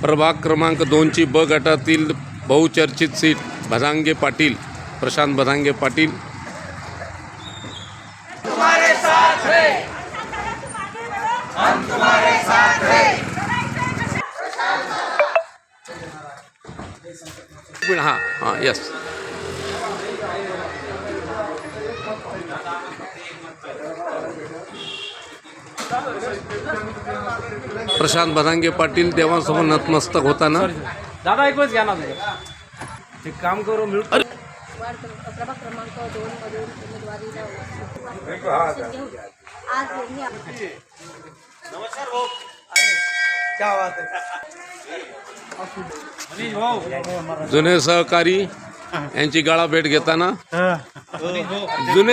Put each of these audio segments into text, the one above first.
प्रभाग क्रमांक दोनची ब गटातील बहुचर्चित सीट भदांगे पाटील प्रशांत भदांगे पाटील. हां। हां। यस प्रशांत भदांगे पाटील देवांसमोर नतमस्तक होताना. दादा एक वेळेस घ्या ना ते काम करू मिळू वार्ड क्रम- प्रभाग क्रमांक दोन मधून उमेदवारीला भाषण घेऊन आज यांनी आप- जुने सहकारी यांची गाळा भेट घेताना जुने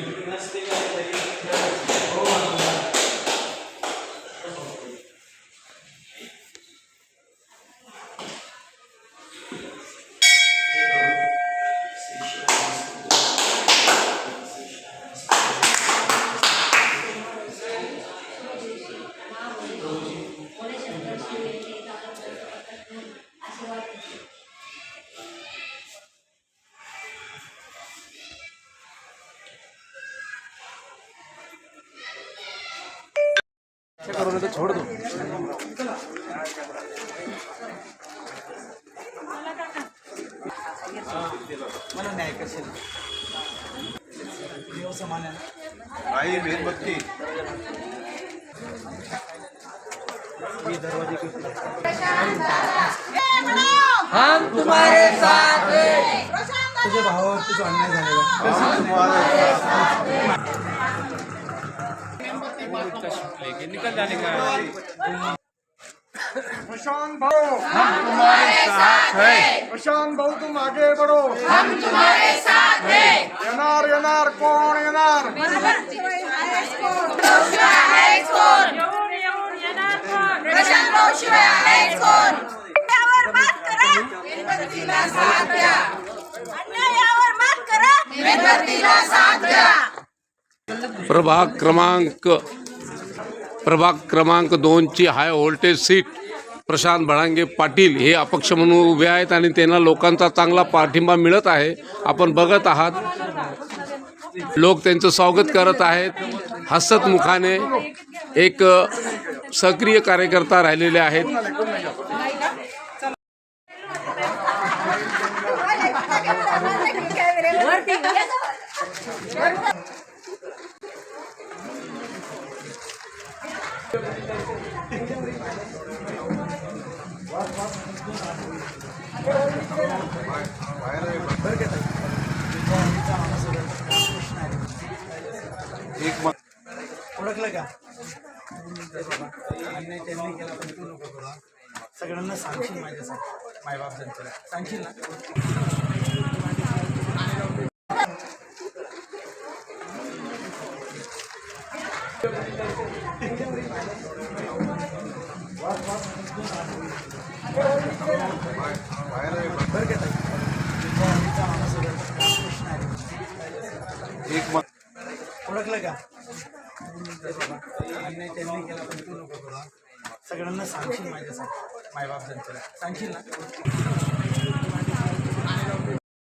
करून तो छोड दो आई मेणबत्ती. हम तुम्हारे साथ हैं। तुझ्या भावावरती जो अन्याय झालेला निकल जाने का? प्रशांत भाऊ हम तुम्हारे साथ है। प्रशांत भाऊ तुम आगे बढ़ो। हम तुम्हारे साथ है। येणार येणार कोण येणार प्रशांत भाऊ शिवाय आहेच कोण? अन्यायावर मात करा। मेणबत्तीला साथ द्या। अन्यायावर मात करा। मेणबत्तीला साथ द्या। प्रभाग क्रमांक प्रभाग क्रमांक दोनची high voltage seat Prashant Bhadange Patil हे अपक्ष म्हणून उभे आहेत आणि त्यांना लोकांचा चांगला पाठिंबा मिळत आहे. आपण बघत आहात. लोक त्यांचं स्वागत करत आहेत. हसत मुखाने एक सक्रिय कार्यकर्ता राहिलेले आहेत. एक ओळखलं का त्यांनी केला पण तू नको करू सगळ्यांना सांगशील माझ्यासाठी मायबाप जनतेला सांगशील ना Thank you. एक मत ओळखलं का? अन्याय त्यांनी केला पण तू नको करू सगळ्यांना सांगशील माझ्यासाठी. मायबाप जनतेला सांगशील ना?